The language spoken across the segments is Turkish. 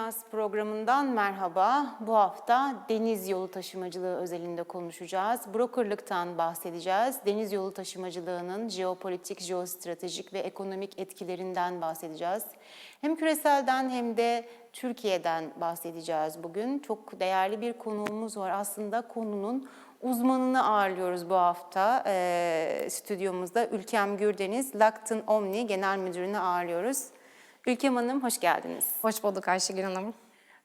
Dünyası programından merhaba. Bu hafta deniz yolu taşımacılığı özelinde konuşacağız. Brokerlıktan bahsedeceğiz. Deniz yolu taşımacılığının jeopolitik, jeostratejik ve ekonomik etkilerinden bahsedeceğiz. Hem küreselden hem de Türkiye'den bahsedeceğiz bugün. Çok değerli bir konuğumuz var. Aslında konunun uzmanını ağırlıyoruz bu hafta. Ee, stüdyomuzda Ülkem Gürdeniz, Lakton Omni Genel Müdürünü ağırlıyoruz. Ülkem Hanım hoş geldiniz. Hoş bulduk Ayşegül Hanım.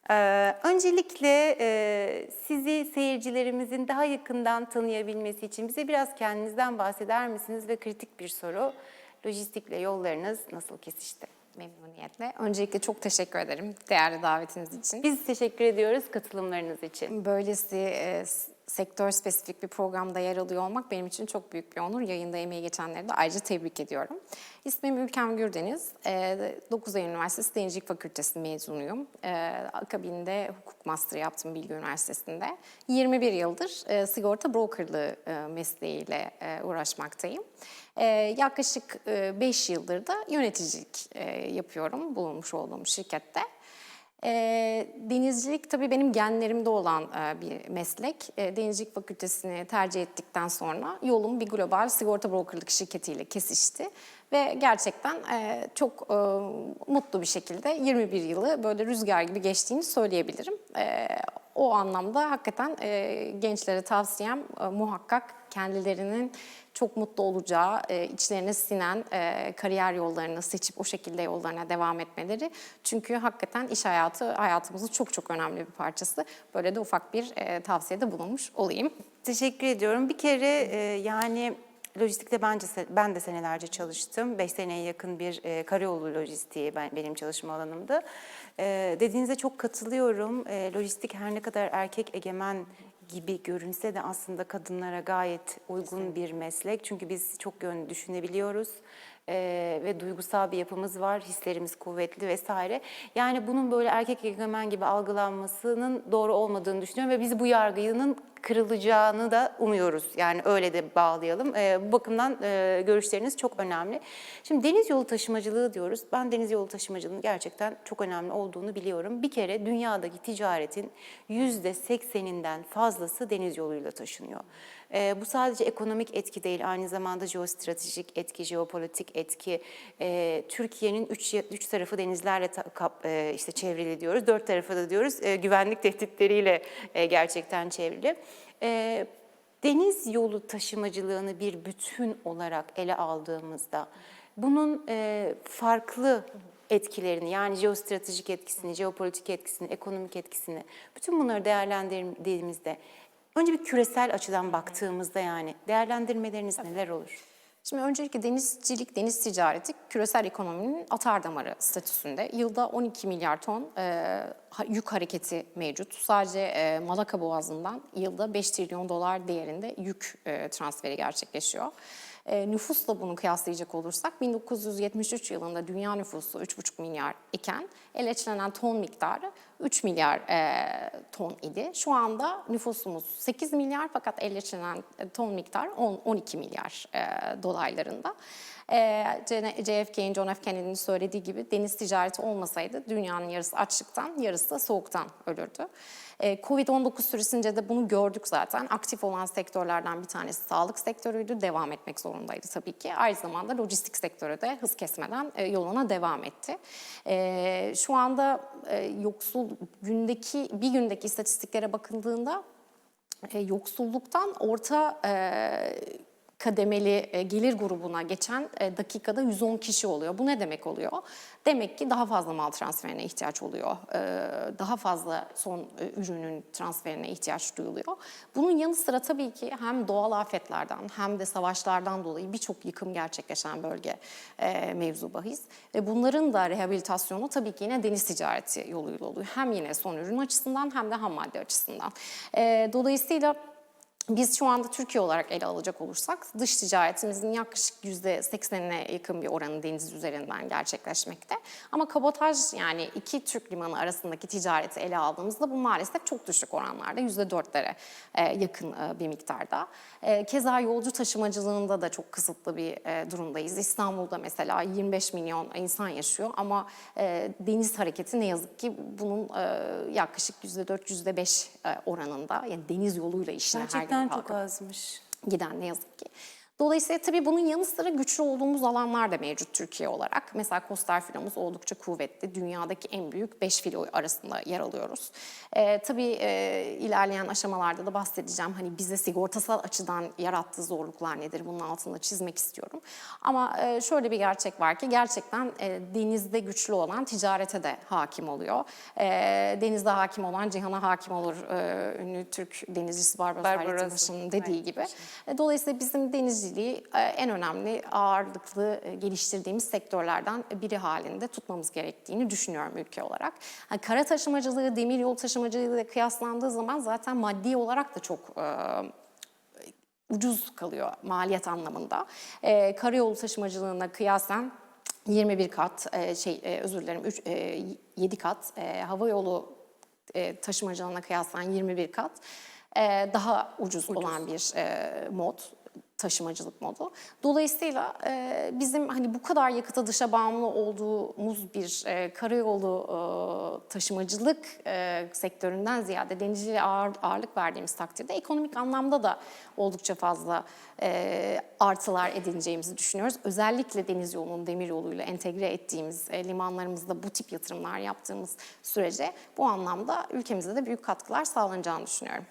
Ee, öncelikle e, sizi seyircilerimizin daha yakından tanıyabilmesi için bize biraz kendinizden bahseder misiniz? Ve kritik bir soru, lojistikle yollarınız nasıl kesişti? Memnuniyetle. Öncelikle çok teşekkür ederim değerli davetiniz için. Biz teşekkür ediyoruz katılımlarınız için. Böylesi e, sektör spesifik bir programda yer alıyor olmak benim için çok büyük bir onur. Yayında emeği geçenleri de ayrıca tebrik ediyorum. İsmim Ülkem Gürdeniz. E, 9 Eylül Üniversitesi Denizcilik Fakültesi mezunuyum. E, akabinde hukuk master yaptım Bilgi Üniversitesi'nde. 21 yıldır e, sigorta brokerlığı e, mesleğiyle e, uğraşmaktayım. E, yaklaşık 5 yıldır da yöneticilik yapıyorum bulunmuş olduğum şirkette. E, denizcilik tabii benim genlerimde olan e, bir meslek. E, denizcilik fakültesini tercih ettikten sonra yolum bir global sigorta brokerlık şirketiyle kesişti. Ve gerçekten e, çok e, mutlu bir şekilde 21 yılı böyle rüzgar gibi geçtiğini söyleyebilirim. E, o anlamda hakikaten e, gençlere tavsiyem e, muhakkak kendilerinin çok mutlu olacağı, e, içlerine sinen e, kariyer yollarını seçip o şekilde yollarına devam etmeleri. Çünkü hakikaten iş hayatı hayatımızın çok çok önemli bir parçası. Böyle de ufak bir e, tavsiyede bulunmuş olayım. Teşekkür ediyorum. Bir kere e, yani lojistikte bence ben de senelerce çalıştım. 5 seneye yakın bir e, karayolu lojistiği ben, benim çalışma alanımdı. E, dediğinize çok katılıyorum. E, lojistik her ne kadar erkek egemen gibi görünse de aslında kadınlara gayet uygun bir meslek. Çünkü biz çok yönlü düşünebiliyoruz Ee, ve duygusal bir yapımız var, hislerimiz kuvvetli vesaire. Yani bunun böyle erkek egemen gibi algılanmasının doğru olmadığını düşünüyorum ve biz bu yargının kırılacağını da umuyoruz. Yani öyle de bağlayalım. Ee, bu bakımdan e, görüşleriniz çok önemli. Şimdi deniz yolu taşımacılığı diyoruz. Ben deniz yolu taşımacılığının gerçekten çok önemli olduğunu biliyorum. Bir kere dünyadaki ticaretin yüzde sekseninden fazlası deniz yoluyla taşınıyor. Ee, bu sadece ekonomik etki değil, aynı zamanda jeostratejik etki, jeopolitik etki. Ee, Türkiye'nin üç, üç tarafı denizlerle ta- kap- e, işte çevrili diyoruz, dört tarafı da diyoruz e, güvenlik tehditleriyle e, gerçekten çevrili. Ee, deniz yolu taşımacılığını bir bütün olarak ele aldığımızda bunun e, farklı etkilerini yani jeostratejik etkisini, jeopolitik etkisini, ekonomik etkisini bütün bunları değerlendirdiğimizde önce bir küresel açıdan baktığımızda yani değerlendirmeleriniz neler olur? Şimdi öncelikle denizcilik, deniz ticareti küresel ekonominin atar damarı statüsünde. Yılda 12 milyar ton e, yük hareketi mevcut. Sadece e, Malaka Boğazı'ndan yılda 5 trilyon dolar değerinde yük e, transferi gerçekleşiyor. E, nüfusla bunu kıyaslayacak olursak 1973 yılında dünya nüfusu 3,5 milyar iken eleçlenen ton miktarı 3 milyar e, ton idi. Şu anda nüfusumuz 8 milyar fakat eleçlenen e, ton miktarı 10, 12 milyar e, dolaylarında. E, JFK'in, John F. Kennedy'nin söylediği gibi deniz ticareti olmasaydı dünyanın yarısı açlıktan, yarısı da soğuktan ölürdü. E, Covid-19 süresince de bunu gördük zaten. Aktif olan sektörlerden bir tanesi sağlık sektörüydü. Devam etmek zorundaydı tabii ki. Aynı zamanda lojistik sektörü de hız kesmeden e, yoluna devam etti. E, Şu anda e, yoksul gündeki bir gündeki istatistiklere bakıldığında e, yoksulluktan orta kademeli e, gelir grubuna geçen e, dakikada 110 kişi oluyor. Bu ne demek oluyor? Demek ki daha fazla mal transferine ihtiyaç oluyor. E, daha fazla son ürünün transferine ihtiyaç duyuluyor. Bunun yanı sıra tabii ki hem doğal afetlerden hem de savaşlardan dolayı birçok yıkım gerçekleşen bölge mevzu bahis. Ve bunların da rehabilitasyonu tabii ki yine deniz ticareti yoluyla oluyor. Hem yine son ürün açısından hem de ham madde açısından. Dolayısıyla biz şu anda Türkiye olarak ele alacak olursak dış ticaretimizin yaklaşık %80'ine yakın bir oranı deniz üzerinden gerçekleşmekte. Ama kabotaj yani iki Türk limanı arasındaki ticareti ele aldığımızda bu maalesef çok düşük oranlarda %4'lere e, yakın e, bir miktarda. E, Keza yolcu taşımacılığında da çok kısıtlı bir durumdayız. İstanbul'da mesela 25 milyon insan yaşıyor ama deniz hareketi ne yazık ki bunun yaklaşık %4, %5 e, oranında yani deniz yoluyla işine her Gerçekten çok azmış. giden ne yazık ki. Dolayısıyla tabii bunun yanı sıra güçlü olduğumuz alanlar da mevcut Türkiye olarak. Mesela Koster filomuz oldukça kuvvetli. Dünyadaki en büyük 5 filo arasında yer alıyoruz. Ee, tabii e, ilerleyen aşamalarda da bahsedeceğim. Hani bize sigortasal açıdan yarattığı zorluklar nedir? Bunun altında çizmek istiyorum. Ama e, şöyle bir gerçek var ki gerçekten e, denizde güçlü olan ticarete de hakim oluyor. E, denizde hakim olan cihana hakim olur. E, ünlü Türk denizcisi Barbaros Barbaros. Hayrettinbaşı'nın dediği Evet, gibi. E, Dolayısıyla bizim denizciliği e, en önemli ağırlıklı e, geliştirdiğimiz sektörlerden biri halinde tutmamız gerektiğini düşünüyorum ülke olarak. Ha, Kara taşımacılığı, demir yol taşımacılığı ile kıyaslandığı zaman zaten maddi olarak da çok e, ucuz kalıyor maliyet anlamında. E, karayolu taşımacılığına kıyasen 21 kat, e, şey e, özür dilerim, 3, e, 7 kat, e, hava yolu e, taşımacılığına kıyasen 21 kat e, daha ucuz, olan bir e, mod taşımacılık modu. Dolayısıyla e, bizim hani bu kadar yakıta dışa bağımlı olduğumuz bir e, karayolu e, taşımacılık e, sektöründen ziyade denizciliğe ağır, ağırlık verdiğimiz takdirde ekonomik anlamda da oldukça fazla e, artılar edineceğimizi düşünüyoruz. Özellikle deniz yolunun demir yoluyla entegre ettiğimiz e, limanlarımızda bu tip yatırımlar yaptığımız sürece bu anlamda ülkemize de büyük katkılar sağlanacağını düşünüyorum.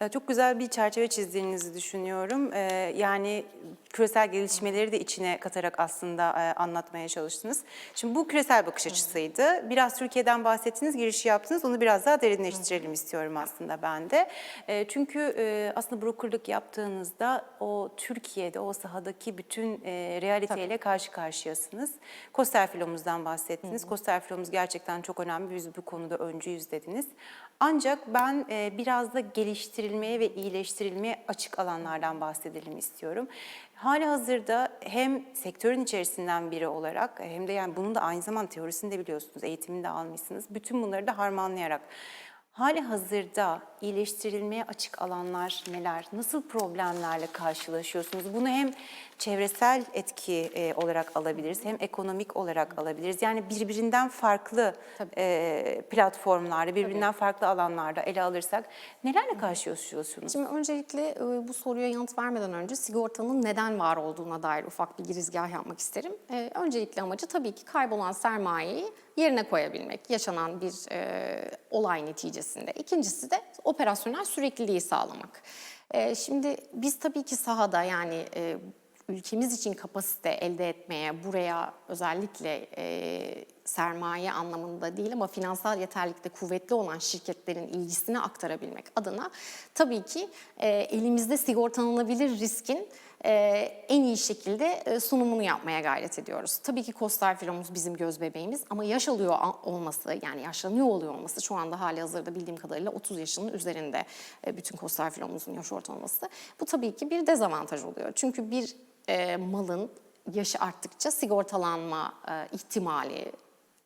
Ee, Çok güzel bir çerçeve çizdiğinizi düşünüyorum. Ee, Yani küresel gelişmeleri de içine katarak aslında e, anlatmaya çalıştınız. Şimdi bu küresel bakış açısıydı. Biraz Türkiye'den bahsettiniz, girişi yaptınız. Onu biraz daha derinleştirelim istiyorum aslında ben de. Ee, Çünkü e, aslında brokerlık yaptığınızda o Türkiye'de, o sahadaki bütün e, realiteyle karşı karşıyasınız. Koster filomuzdan bahsettiniz. Koster filomuz gerçekten çok önemli. Biz bu konuda öncüyüz dediniz. Ancak ben e, biraz da geliştirilmeye ve iyileştirilmeye açık alanlardan bahsedelim istiyorum. Hali hazırda hem sektörün içerisinden biri olarak hem de yani bunun da aynı zamanda teorisini de biliyorsunuz, eğitimini de almışsınız. Bütün bunları da harmanlayarak hali hazırda iyileştirilmeye açık alanlar neler? Nasıl problemlerle karşılaşıyorsunuz? Bunu hem çevresel etki e, olarak alabiliriz hem ekonomik olarak alabiliriz. Yani birbirinden farklı e, platformlarda, birbirinden farklı alanlarda ele alırsak nelerle karşılaşıyorsunuz? Şimdi öncelikle e, bu soruya yanıt vermeden önce sigortanın neden var olduğuna dair ufak bir girizgah yapmak isterim. E, Öncelikli amacı tabii ki kaybolan sermayeyi yerine koyabilmek, yaşanan bir e, olay neticesinde. İkincisi de operasyonel sürekliliği sağlamak. E, Şimdi biz tabii ki sahada yani e, ülkemiz için kapasite elde etmeye, buraya özellikle e, sermaye anlamında değil ama finansal yeterlikte kuvvetli olan şirketlerin ilgisini aktarabilmek adına tabii ki e, elimizde sigortalanabilir riskin e, en iyi şekilde e, sunumunu yapmaya gayret ediyoruz. Tabii ki Kostar firmamız bizim göz bebeğimiz ama yaş alıyor olması yani yaşlanıyor oluyor olması şu anda hali hazırda bildiğim kadarıyla 30 yaşının üzerinde e, bütün Kostar firmamızın yaş ortalaması. Bu tabii ki bir dezavantaj oluyor. Çünkü bir e, malın yaşı arttıkça sigortalanma e, ihtimali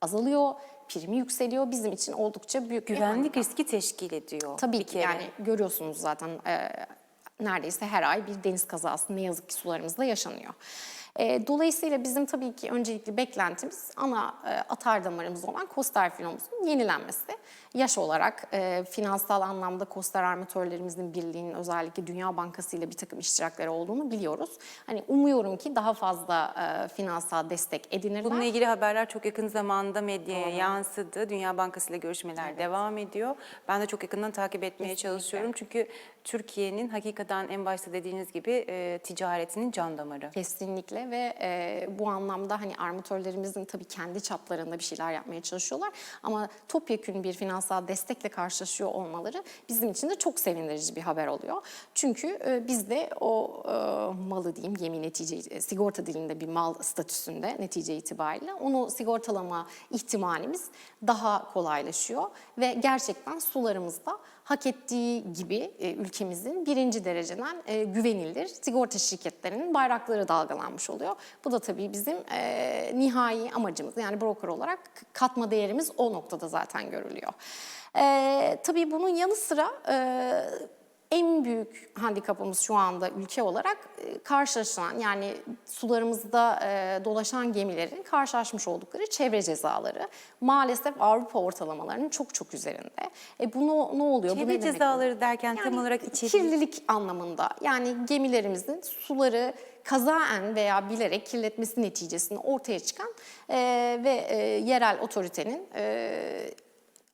azalıyor, primi yükseliyor. Bizim için oldukça büyük bir Güvenlik riski teşkil ediyor. Tabii bir ki kere. yani görüyorsunuz zaten e, neredeyse her ay bir deniz kazası ne yazık ki sularımızda yaşanıyor. E, dolayısıyla bizim tabii ki öncelikli beklentimiz ana e, atar damarımız olan Koster filomuzun yenilenmesi. Yaş olarak e, finansal anlamda Koster armatörlerimizin birliğinin özellikle Dünya Bankası ile bir takım iştirakları olduğunu biliyoruz. Hani umuyorum ki daha fazla e, finansal destek edinirler. Bununla ilgili haberler çok yakın zamanda medyaya yansıdı. Dünya Bankası ile görüşmeler devam ediyor. Ben de çok yakından takip etmeye çalışıyorum. Çünkü Türkiye'nin hakikaten en başta dediğiniz gibi e, ticaretinin can damarı. Kesinlikle ve e, bu anlamda hani armatörlerimizin tabii kendi çaplarında bir şeyler yapmaya çalışıyorlar ama topyekün bir finansal destekle karşılaşıyor olmaları bizim için de çok sevindirici bir haber oluyor. Çünkü e, biz de o e, malı diyeyim gemi netice e, sigorta dilinde bir mal statüsünde netice itibariyle onu sigortalama ihtimalimiz daha kolaylaşıyor ve gerçekten sularımızda hak ettiği gibi e, ülkemizin birinci dereceden e, güvenilir sigorta şirketlerinin bayrakları dalgalanmış oluyor. Bu da tabii bizim e, nihai amacımız yani broker olarak katma değerimiz o noktada zaten görülüyor. E, tabii bunun yanı sıra e, en büyük handikapımız şu anda ülke olarak e, karşılaşılan yani sularımızda e, dolaşan gemilerin karşılaşmış oldukları çevre cezaları maalesef Avrupa ortalamalarının çok çok üzerinde. E bu ne, ne oluyor? bu ne Çevre demek cezaları oluyor? derken tam Yani olarak içeriği... kirlilik anlamında yani gemilerimizin suları kazaen veya bilerek kirletmesi neticesinde ortaya çıkan e, ve e, yerel otoritenin e,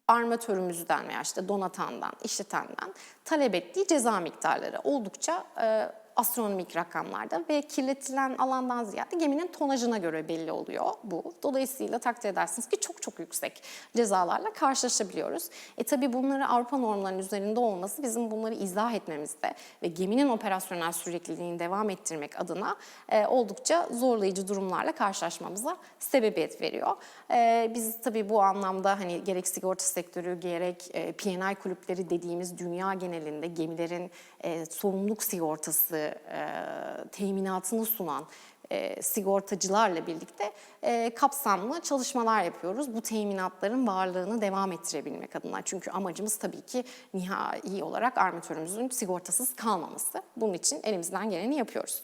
armatörümüzden veya işte donatandan, işletenden talep ettiği ceza miktarları oldukça e, astronomik rakamlarda ve kirletilen alandan ziyade geminin tonajına göre belli oluyor bu. Dolayısıyla takdir edersiniz ki çok çok yüksek cezalarla karşılaşabiliyoruz. E tabi bunları Avrupa normlarının üzerinde olması bizim bunları izah etmemizde ve geminin operasyonel sürekliliğini devam ettirmek adına e, oldukça zorlayıcı durumlarla karşılaşmamıza sebebiyet veriyor. E, biz tabii bu anlamda hani gerek sigorta sektörü gerek e, P&I kulüpleri dediğimiz dünya genelinde gemilerin e, sorumluluk sigortası e, teminatını sunan e, sigortacılarla birlikte e, kapsamlı çalışmalar yapıyoruz. Bu teminatların varlığını devam ettirebilmek adına. Çünkü amacımız tabii ki nihai olarak armatörümüzün sigortasız kalmaması. Bunun için elimizden geleni yapıyoruz.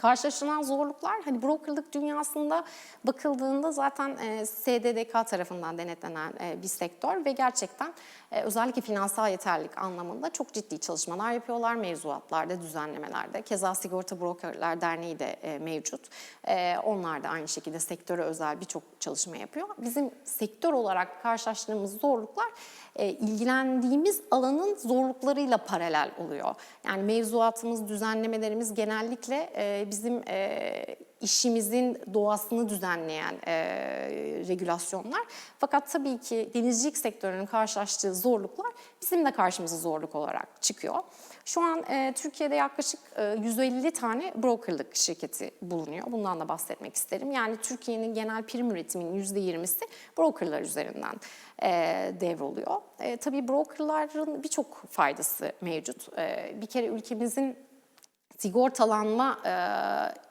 Karşılaşılan zorluklar hani brokerlık dünyasında bakıldığında zaten e, SDDK tarafından denetlenen e, bir sektör ve gerçekten e, özellikle finansal yeterlilik anlamında çok ciddi çalışmalar yapıyorlar mevzuatlarda, düzenlemelerde. Keza Sigorta Brokerler Derneği de e, mevcut. E, onlar da aynı şekilde sektöre özel birçok çalışma yapıyor. Bizim sektör olarak karşılaştığımız zorluklar e, ilgilendiğimiz alanın zorluklarıyla paralel oluyor. Yani mevzuatımız, düzenlemelerimiz genellikle e, bizim e, işimizin doğasını düzenleyen e, regülasyonlar. Fakat tabii ki denizcilik sektörünün karşılaştığı zorluklar bizim de karşımıza zorluk olarak çıkıyor. Şu an e, Türkiye'de yaklaşık e, 150 tane brokerlık şirketi bulunuyor. Bundan da bahsetmek isterim. Yani Türkiye'nin genel prim üretiminin %20'si brokerlar üzerinden e, devroluyor. E, tabii brokerların birçok faydası mevcut. E, bir kere ülkemizin sigortalanma e,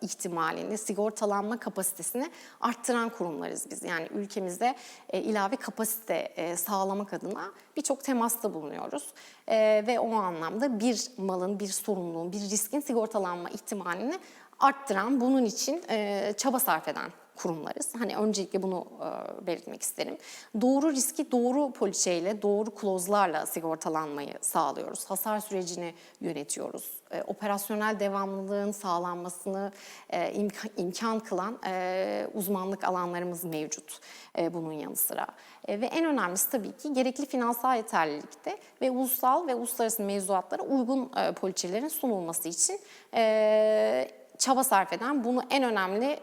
ihtimalini, sigortalanma kapasitesini arttıran kurumlarız biz. Yani ülkemizde e, ilave kapasite e, sağlamak adına birçok temasta bulunuyoruz. E, ve o anlamda bir malın, bir sorumluluğun, bir riskin sigortalanma ihtimalini arttıran, bunun için e, çaba sarf eden kurumlarız. Hani öncelikle bunu e, belirtmek isterim. Doğru riski doğru poliçeyle, doğru klozlarla sigortalanmayı sağlıyoruz. Hasar sürecini yönetiyoruz. E, operasyonel devamlılığın sağlanmasını e, imkan, kılan e, uzmanlık alanlarımız mevcut bunun yanı sıra. Ve en önemlisi tabii ki gerekli finansal yeterlilikte ve ulusal ve uluslararası mevzuatlara uygun e, poliçelerin sunulması için çaba sarf eden bunu en önemli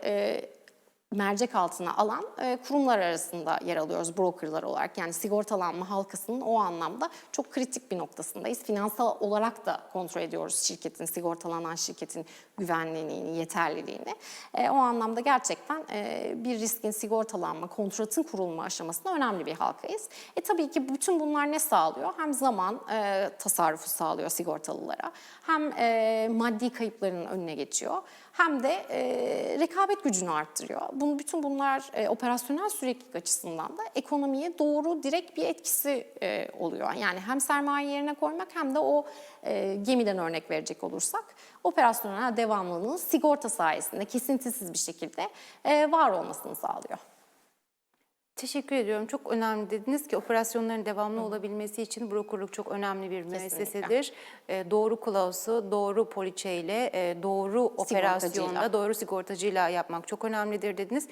mercek altına alan e, kurumlar arasında yer alıyoruz brokerlar olarak. Yani sigortalanma halkasının o anlamda çok kritik bir noktasındayız. Finansal olarak da kontrol ediyoruz şirketin, sigortalanan şirketin güvenliğini, yeterliliğini. E, o anlamda gerçekten e, bir riskin sigortalanma, kontratın kurulma aşamasında önemli bir halkayız. E tabii ki bütün bunlar ne sağlıyor? Hem zaman e, tasarrufu sağlıyor sigortalılara, hem e, maddi kayıpların önüne geçiyor, hem de e, rekabet gücünü arttırıyor. Bunu, bütün bunlar e, operasyonel süreklilik açısından da ekonomiye doğru direkt bir etkisi e, oluyor. Yani hem sermaye yerine koymak hem de o e, gemiden örnek verecek olursak operasyonel devamlılığın sigorta sayesinde kesintisiz bir şekilde e, var olmasını sağlıyor. Teşekkür ediyorum. Çok önemli dediniz ki operasyonların devamlı olabilmesi için brokerlık çok önemli bir müessesedir. Ee, doğru klausu, doğru poliçeyle, e, doğru operasyonda, doğru sigortacıyla yapmak çok önemlidir dediniz.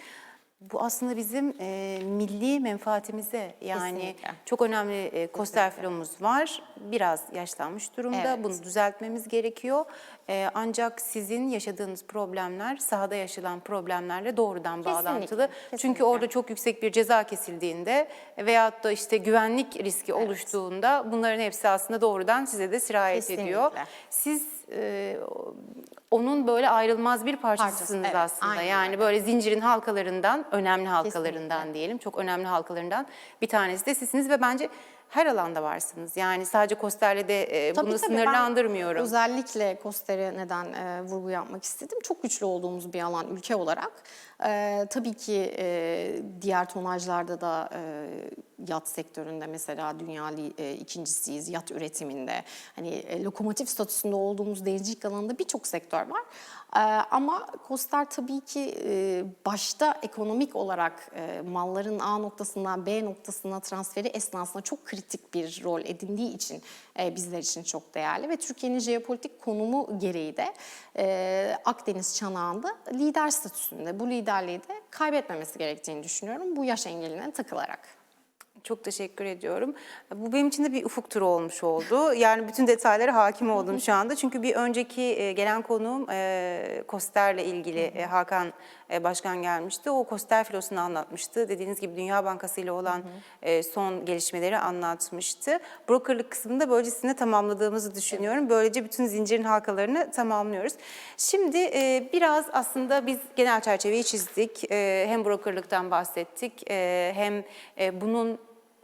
Bu aslında bizim e, milli menfaatimize yani Kesinlikle. çok önemli e, koster filomuz var. Biraz yaşlanmış durumda. Evet. Bunu düzeltmemiz gerekiyor. E, ancak sizin yaşadığınız problemler sahada yaşanan problemlerle doğrudan Kesinlikle, bağlantılı. Çünkü kesinlikle. orada çok yüksek bir ceza kesildiğinde veyahut da işte güvenlik riski oluştuğunda bunların hepsi aslında doğrudan size de sirayet Kesinlikle. ediyor. Siz e, onun böyle ayrılmaz bir parçasısınız Parçası, evet, aslında. aynen yani öyle. böyle zincirin halkalarından, önemli halkalarından Kesinlikle. diyelim. Çok önemli halkalarından bir tanesi de sizsiniz ve bence her alanda varsınız. Yani sadece Kosterle'de e, Tabii, bunu tabii. Ben sınırlandırmıyorum. özellikle Koster'e neden e, vurgu yapmak istedim. Çok güçlü olduğumuz bir alan ülke olarak. E, tabii ki e, diğer tonajlarda da e, yat sektöründe mesela dünya e, ikincisiyiz yat üretiminde. Hani e, lokomotif statüsünde olduğumuz denizcilik alanında birçok sektör var. E, ama Koster tabii ki e, başta ekonomik olarak e, malların A noktasından B noktasına transferi esnasında çok kritik bir rol edindiği için bizler için çok değerli ve Türkiye'nin jeopolitik konumu gereği de e, Akdeniz çanağında lider statüsünde. Bu liderliği de kaybetmemesi gerektiğini düşünüyorum bu yaş engeline takılarak. Çok teşekkür ediyorum. Bu benim için de bir ufuk turu olmuş oldu. Yani bütün detaylara hakim oldum şu anda. Çünkü bir önceki e, gelen konuğum e, Koster'le ilgili e, Hakan e, Başkan gelmişti. O Koster filosunu anlatmıştı. Dediğiniz gibi Dünya Bankası ile olan e, son gelişmeleri anlatmıştı. Brokerlık kısmında böylesine tamamladığımızı düşünüyorum. Böylece bütün zincirin halkalarını tamamlıyoruz. Şimdi e, biraz aslında biz genel çerçeveyi çizdik. E, hem brokerlıktan bahsettik e, hem e, bunun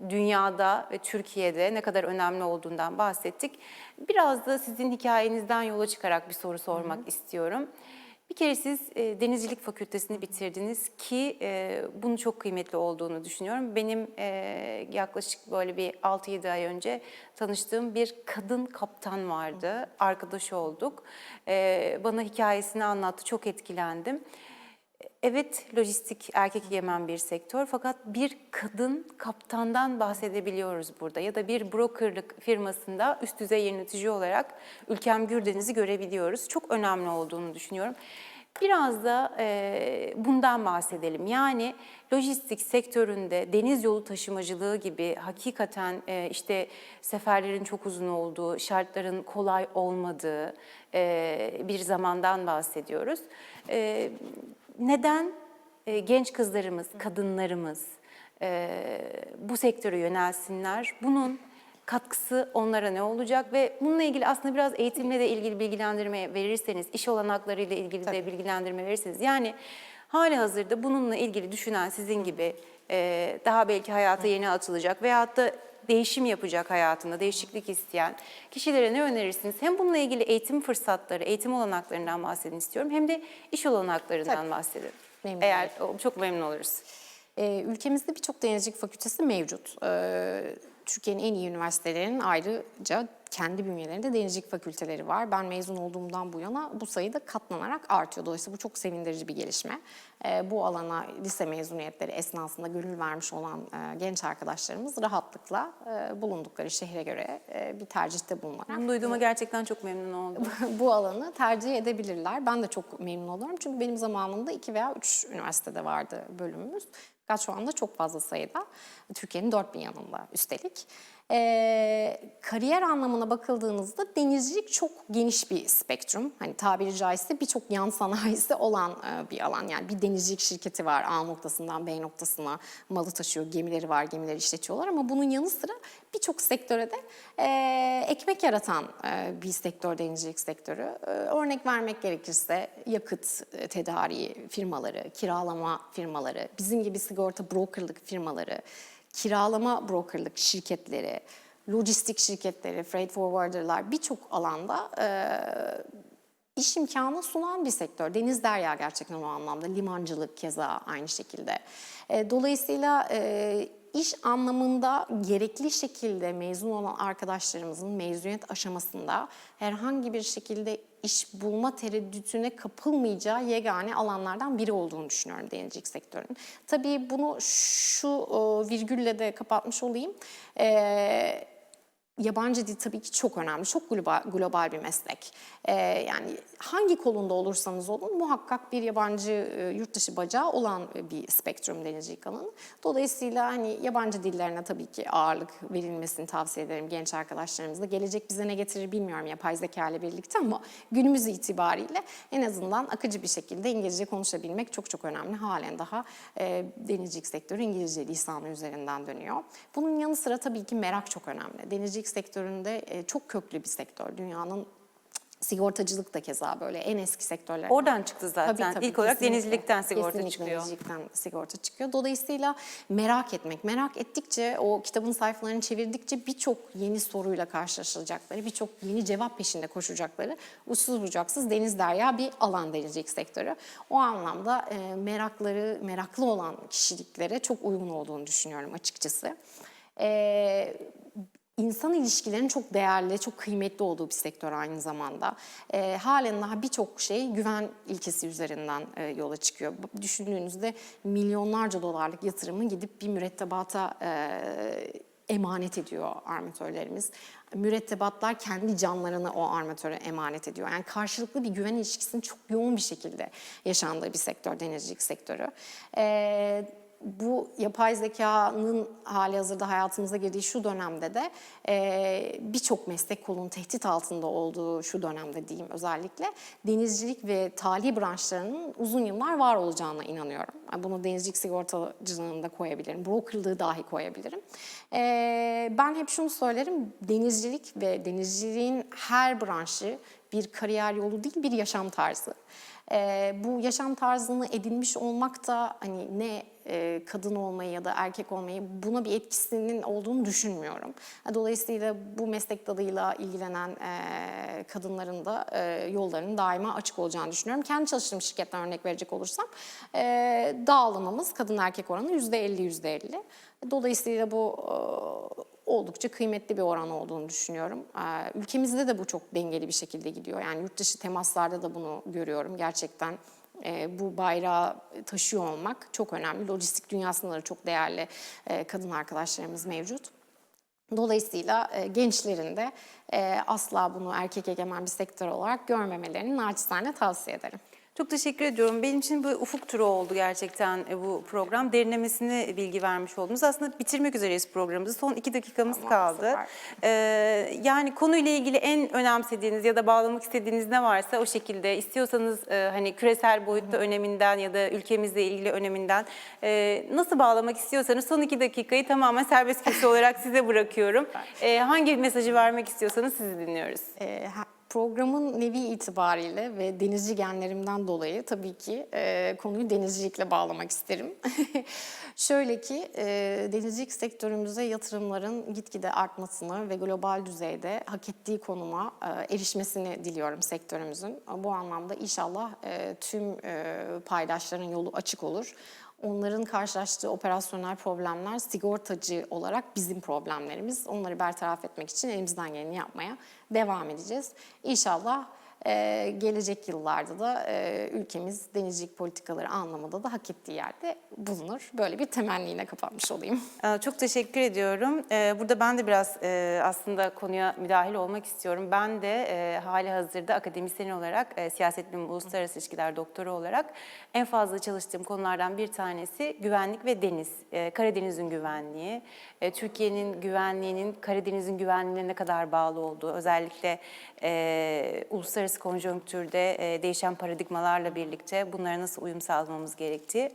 dünyada ve Türkiye'de ne kadar önemli olduğundan bahsettik. Biraz da sizin hikayenizden yola çıkarak bir soru sormak istiyorum. Bir kere siz e, denizcilik fakültesini bitirdiniz ki e, bunun çok kıymetli olduğunu düşünüyorum. Benim e, yaklaşık böyle bir 6-7 ay önce tanıştığım bir kadın kaptan vardı. Arkadaş olduk. E, bana hikayesini anlattı, çok etkilendim. Evet, lojistik erkek egemen bir sektör fakat bir kadın kaptandan bahsedebiliyoruz burada ya da bir brokerlık firmasında üst düzey yönetici olarak Ülkem Gürdeniz'i görebiliyoruz. Çok önemli olduğunu düşünüyorum. Biraz da e, bundan bahsedelim. Yani lojistik sektöründe deniz yolu taşımacılığı gibi hakikaten e, işte seferlerin çok uzun olduğu, şartların kolay olmadığı e, bir zamandan bahsediyoruz. E, neden e, genç kızlarımız, kadınlarımız e, bu sektöre yönelsinler? Bunun katkısı onlara ne olacak? Ve bununla ilgili aslında biraz eğitimle de ilgili bilgilendirme verirseniz, iş olanaklarıyla ilgili de bilgilendirme verirseniz yani hali hazırda bununla ilgili düşünen sizin gibi e, daha belki hayata yeni atılacak veyahut da değişim yapacak hayatında, değişiklik isteyen kişilere ne önerirsiniz? Hem bununla ilgili eğitim fırsatları, eğitim olanaklarından bahsedin istiyorum hem de iş olanaklarından Tabii. bahsedin. Memnun Eğer çok memnun oluruz. Ee, ülkemizde birçok denizcilik fakültesi mevcut. Ee, Türkiye'nin en iyi üniversitelerinin ayrıca kendi bünyelerinde denizcilik fakülteleri var. Ben mezun olduğumdan bu yana bu sayı da katlanarak artıyor. Dolayısıyla bu çok sevindirici bir gelişme. Ee, bu alana lise mezuniyetleri esnasında gönül vermiş olan e, genç arkadaşlarımız rahatlıkla e, bulundukları şehre göre e, bir tercihte bulunarak Bunu duyduğuma gerçekten çok memnun oldum. bu alanı tercih edebilirler. Ben de çok memnun olurum. Çünkü benim zamanımda iki veya üç üniversitede vardı bölümümüz. Fakat şu anda çok fazla sayıda. Türkiye'nin dört bin yanında üstelik. Ee, kariyer anlamına bakıldığınızda denizcilik çok geniş bir spektrum. Hani tabiri caizse birçok yan sanayisi olan e, bir alan. Yani bir denizcilik şirketi var A noktasından B noktasına malı taşıyor, gemileri var, gemileri işletiyorlar. Ama bunun yanı sıra birçok sektöre de e, ekmek yaratan e, bir sektör denizcilik sektörü. E, örnek vermek gerekirse yakıt e, tedariği firmaları, kiralama firmaları, bizim gibi sigorta brokerlık firmaları, kiralama brokerlık şirketleri, lojistik şirketleri, freight forwarderlar birçok alanda e, iş imkanı sunan bir sektör. Deniz derya gerçekten o anlamda. Limancılık keza aynı şekilde. E, dolayısıyla e, iş anlamında gerekli şekilde mezun olan arkadaşlarımızın mezuniyet aşamasında herhangi bir şekilde iş bulma tereddütüne kapılmayacağı yegane alanlardan biri olduğunu düşünüyorum denizcilik sektörünün. Tabii bunu şu e, virgülle de kapatmış olayım. E, Yabancı dil tabii ki çok önemli, çok global, bir meslek. Ee, yani hangi kolunda olursanız olun muhakkak bir yabancı e, yurt dışı bacağı olan bir spektrum denizcilik alanı. Dolayısıyla hani yabancı dillerine tabii ki ağırlık verilmesini tavsiye ederim genç arkadaşlarımızla. Gelecek bize ne getirir bilmiyorum yapay zeka ile birlikte ama günümüz itibariyle en azından akıcı bir şekilde İngilizce konuşabilmek çok çok önemli. Halen daha e, denizcilik sektörü İngilizce lisanı üzerinden dönüyor. Bunun yanı sıra tabii ki merak çok önemli. Denizcilik sektöründe e, çok köklü bir sektör. Dünyanın sigortacılık da keza böyle en eski sektörler. Oradan çıktı zaten. İlk olarak denizcilikten sigorta Kesinlikle çıkıyor. denizcilikten sigorta çıkıyor. Dolayısıyla merak etmek, merak ettikçe o kitabın sayfalarını çevirdikçe birçok yeni soruyla karşılaşacakları, birçok yeni cevap peşinde koşacakları uçsuz bucaksız deniz derya bir alan denizcilik sektörü. O anlamda e, merakları, meraklı olan kişiliklere çok uygun olduğunu düşünüyorum açıkçası. E, İnsan ilişkilerinin çok değerli, çok kıymetli olduğu bir sektör aynı zamanda. E, halen daha birçok şey güven ilkesi üzerinden e, yola çıkıyor. Düşündüğünüzde milyonlarca dolarlık yatırımı gidip bir mürettebata e, emanet ediyor armatörlerimiz. Mürettebatlar kendi canlarını o armatöre emanet ediyor. Yani karşılıklı bir güven ilişkisinin çok yoğun bir şekilde yaşandığı bir sektör denizcilik sektörü. E, bu yapay zekanın hali hazırda hayatımıza girdiği şu dönemde de e, birçok meslek kolunun tehdit altında olduğu şu dönemde diyeyim özellikle denizcilik ve tali branşlarının uzun yıllar var olacağına inanıyorum. Bunu denizcilik sigortacılığını da koyabilirim, brokerlığı dahi koyabilirim. E, ben hep şunu söylerim, denizcilik ve denizciliğin her branşı bir kariyer yolu değil, bir yaşam tarzı. Ee, bu yaşam tarzını edinmiş olmak da hani ne e, kadın olmayı ya da erkek olmayı buna bir etkisinin olduğunu düşünmüyorum. Dolayısıyla bu meslek dalıyla ilgilenen e, kadınların da e, yollarının daima açık olacağını düşünüyorum. Kendi çalıştığım şirketten örnek verecek olursam e, dağılımımız kadın erkek oranı %50 %50. Dolayısıyla bu e, oldukça kıymetli bir oran olduğunu düşünüyorum. Ee, Ülkemizde de bu çok dengeli bir şekilde gidiyor. Yani yurt dışı temaslarda da bunu görüyorum. Gerçekten e, bu bayrağı taşıyor olmak çok önemli. Lojistik dünyasında da çok değerli e, kadın arkadaşlarımız mevcut. Dolayısıyla e, gençlerin de asla bunu erkek egemen bir sektör olarak görmemelerini naçizane tavsiye ederim. Çok teşekkür ediyorum. Benim için bu ufuk turu oldu gerçekten e, bu program. Derinlemesine bilgi vermiş oldunuz. Aslında bitirmek üzereyiz programımızı. Son iki dakikamız Tamam, kaldı. süper. Ee, yani konuyla ilgili en önemsediğiniz ya da bağlamak istediğiniz ne varsa o şekilde istiyorsanız e, hani küresel boyutta öneminden ya da ülkemizle ilgili öneminden e, nasıl bağlamak istiyorsanız son iki dakikayı tamamen serbest kürsü olarak size bırakıyorum. E, hangi mesajı vermek istiyorsanız sizi dinliyoruz. E, ha- programın nevi itibariyle ve denizci genlerimden dolayı tabii ki e, konuyu denizcilikle bağlamak isterim. Şöyle ki e, denizcilik sektörümüze yatırımların gitgide artmasını ve global düzeyde hak ettiği konuma e, erişmesini diliyorum sektörümüzün. Bu anlamda inşallah e, tüm e, paydaşların yolu açık olur. Onların karşılaştığı operasyonel problemler sigortacı olarak bizim problemlerimiz. Onları bertaraf etmek için elimizden geleni yapmaya devam edeceğiz. İnşallah e, gelecek yıllarda da e, ülkemiz denizcilik politikaları anlamında da hak ettiği yerde bulunur. Böyle bir temenniyle kapatmış olayım. Ee, Çok teşekkür ediyorum. Ee, Burada ben de biraz e, aslında konuya müdahil olmak istiyorum. Ben de e, hali hazırda akademisyen olarak, e, siyaset bilimi uluslararası ilişkiler doktoru olarak en fazla çalıştığım konulardan bir tanesi güvenlik ve deniz. E, Karadeniz'in güvenliği, e, Türkiye'nin güvenliğinin Karadeniz'in güvenliğine ne kadar bağlı olduğu, özellikle uluslararası konjonktürde e, değişen paradigmalarla birlikte bunlara nasıl uyum sağlamamız gerektiği.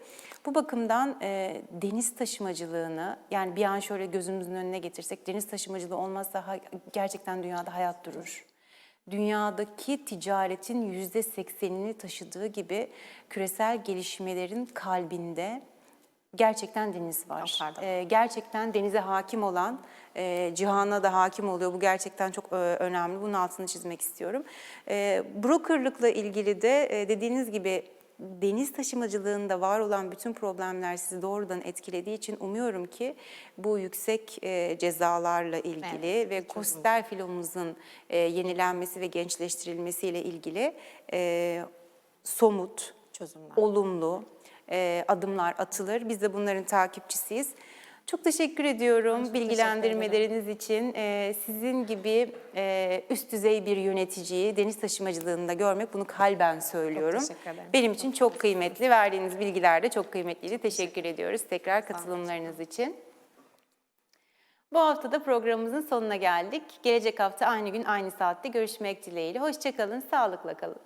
Bu bakımdan e, deniz taşımacılığını yani bir an şöyle gözümüzün önüne getirsek deniz taşımacılığı olmazsa gerçekten dünyada hayat durur. Dünyadaki ticaretin yüzde seksenini taşıdığı gibi küresel gelişmelerin kalbinde gerçekten deniz var. Atlarda. Ee, gerçekten denize hakim olan, e, cihana da hakim oluyor. Bu gerçekten çok e, önemli. Bunun altını çizmek istiyorum. E, brokerlıkla ilgili de e, dediğiniz gibi deniz taşımacılığında var olan bütün problemler sizi doğrudan etkilediği için umuyorum ki bu yüksek e, cezalarla ilgili ve koster filomuzun e, yenilenmesi ve gençleştirilmesiyle ilgili e, somut, Çözümler. olumlu e, adımlar atılır. Biz de bunların takipçisiyiz. Çok teşekkür ediyorum bilgilendirmeleriniz için. E, sizin gibi e, üst düzey bir yöneticiyi deniz taşımacılığında görmek bunu kalben söylüyorum. teşekkür ederim. Benim için çok kıymetli. Verdiğiniz bilgiler de çok kıymetliydi. Teşekkür ediyoruz tekrar katılımlarınız için. Bu hafta da programımızın sonuna geldik. Gelecek hafta aynı gün aynı saatte görüşmek dileğiyle. Hoşçakalın, sağlıkla kalın.